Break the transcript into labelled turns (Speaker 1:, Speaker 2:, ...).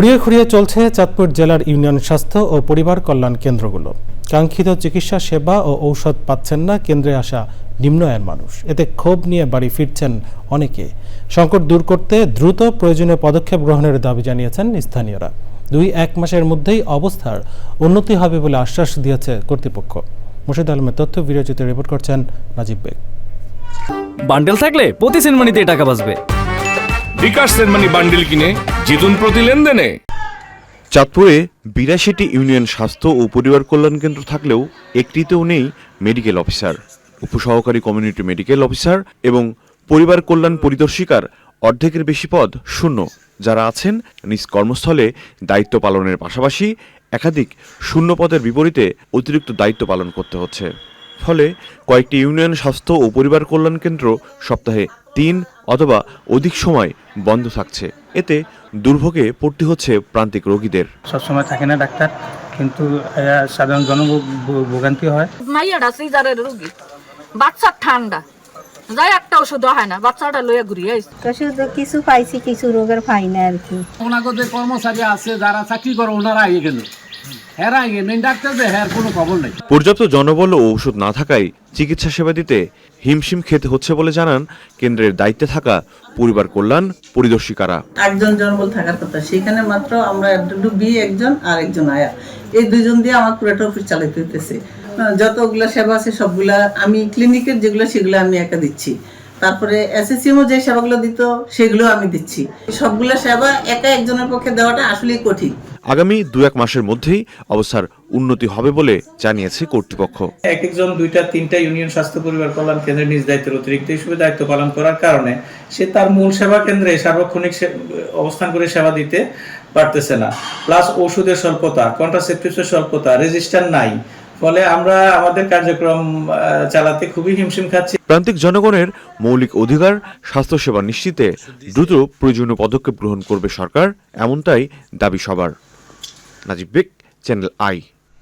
Speaker 1: খুঁড়িয়ে খুঁড়িয়ে চলছে চাঁদপুর জেলার ইউনিয়ন স্বাস্থ্য ও পরিবার কল্যাণ কেন্দ্রগুলো। কাঙ্ক্ষিত চিকিৎসা, সেবা ও ঔষধ পাচ্ছেন না কেন্দ্রে আসা নিম্ন আয়ের মানুষ। এতে ক্ষোভ নিয়ে বাড়ি ফিরছেন অনেকে। সংকট দূর করতে দ্রুত প্রয়োজনীয় পদক্ষেপ গ্রহণের দাবি জানিয়েছেন স্থানীয়রা। দুই এক মাসের মধ্যেই অবস্থার উন্নতি হবে বলে আশ্বাস দিয়েছে কর্তৃপক্ষ। মুর্শিদ আলমের তথ্য ভিডিওচিত্রে রিপোর্ট করছেন নাজিব বেগ।
Speaker 2: বান্ডেল থাকলে প্রতি সেনমানিতে টাকা বাঁচবে।
Speaker 3: বান্ডিল কিনে জিতুন প্রতি লেনদেনে।
Speaker 4: চাঁদপুরে বিরাশিটি ইউনিয়ন স্বাস্থ্য ও পরিবার কল্যাণ কেন্দ্র থাকলেও একটিতেও নেই মেডিকেল অফিসার। উপসহকারী কমিউনিটি মেডিকেল অফিসার এবং পরিবার কল্যাণ পরিদর্শিকার অর্ধেকের বেশি পদ শূন্য। যারা আছেন, নিজ কর্মস্থলে দায়িত্ব পালনের পাশাপাশি একাধিক শূন্য পদের বিপরীতে অতিরিক্ত দায়িত্ব পালন করতে হচ্ছে। ফলে কয়েকটি ইউনিয়ন স্বাস্থ্য ও পরিবার কল্যাণ কেন্দ্র সপ্তাহে তিন অথবা অধিক সময় বন্ধ থাকছে। এতে দুর্ভোগে পড়তে হচ্ছে প্রান্তিক রোগীদের।
Speaker 5: সবসময় থাকে না ডাক্তার কিন্তু সাধারণ সাধারণ জনভোগান্তি হয়।
Speaker 6: মাইয়াটা সিজারের রুগী বাচ্চার ঠান্ডা। যাই একটা ওষুধ হয় না বাচ্চাটা লইয়া ঘুরিয়ে
Speaker 7: ওষুধ কিছু পাইছি কিছু রোগের পাই না আর কি।
Speaker 8: ওনাকে যে কর্মচারী আছে যারা চাকরি করে ওনারা আগে গেল।
Speaker 4: পর্যাপ্ত জনবল ও ঔষধ না থাকায় চিকিৎসা সেবা দিতে হিমশিম খেতে হচ্ছে বলে জানান কেন্দ্রের দায়িত্বে থাকা পরিবার কল্যাণ পরিদর্শিকারা।
Speaker 9: একজন জনবল থাকার কথা সেখানে মাত্র আমরা বি একজন আর একজন আয়া। এই দুইজন দিয়ে আমার পুরোটা অফিস চালাতে হইতেছে। যতগুলা সেবা আছে সবগুলা আমি ক্লিনিকের যেগুলো সেগুলো আমি একা দিচ্ছি। তারপরে এসএসসিএমও যে সেবাগুলো দিত সেগুলো আমি দিচ্ছি। সবগুলা সেবা একা একজনের পক্ষে দেওয়াটা আসলেই কঠিন।
Speaker 4: আগামী দু এক মাসের মধ্যেই অবস্থার উন্নতি হবে বলে জানিয়েছে কর্তৃপক্ষ।
Speaker 10: এক একজন দুইটা তিনটা ইউনিয়ন স্বাস্থ্য পরিবার কল্যাণ কেন্দ্রের নিজ দায়িত্বের অতিরিক্ত হিসেবে দায়িত্ব পালন করার কারণে সে তার মূল সেবা কেন্দ্রে সার্বক্ষণিক অবস্থান করে সেবা দিতে পারতেছে না। প্লাস ওষুধের স্বল্পতা কন্ট্রাসেপটিভসের স্বল্পতা রেজিস্টার নাই। ফলে আমরা আমাদের কার্যক্রম চালাতে খুবই হিমশিম খাচ্ছি।
Speaker 4: প্রান্তিক জনগণের মৌলিক অধিকার স্বাস্থ্যসেবা নিশ্চিতে দ্রুত প্রয়োজনীয় পদক্ষেপ গ্রহণ করবে সরকার এমনটাই দাবি সবার। Najib Baig channel I.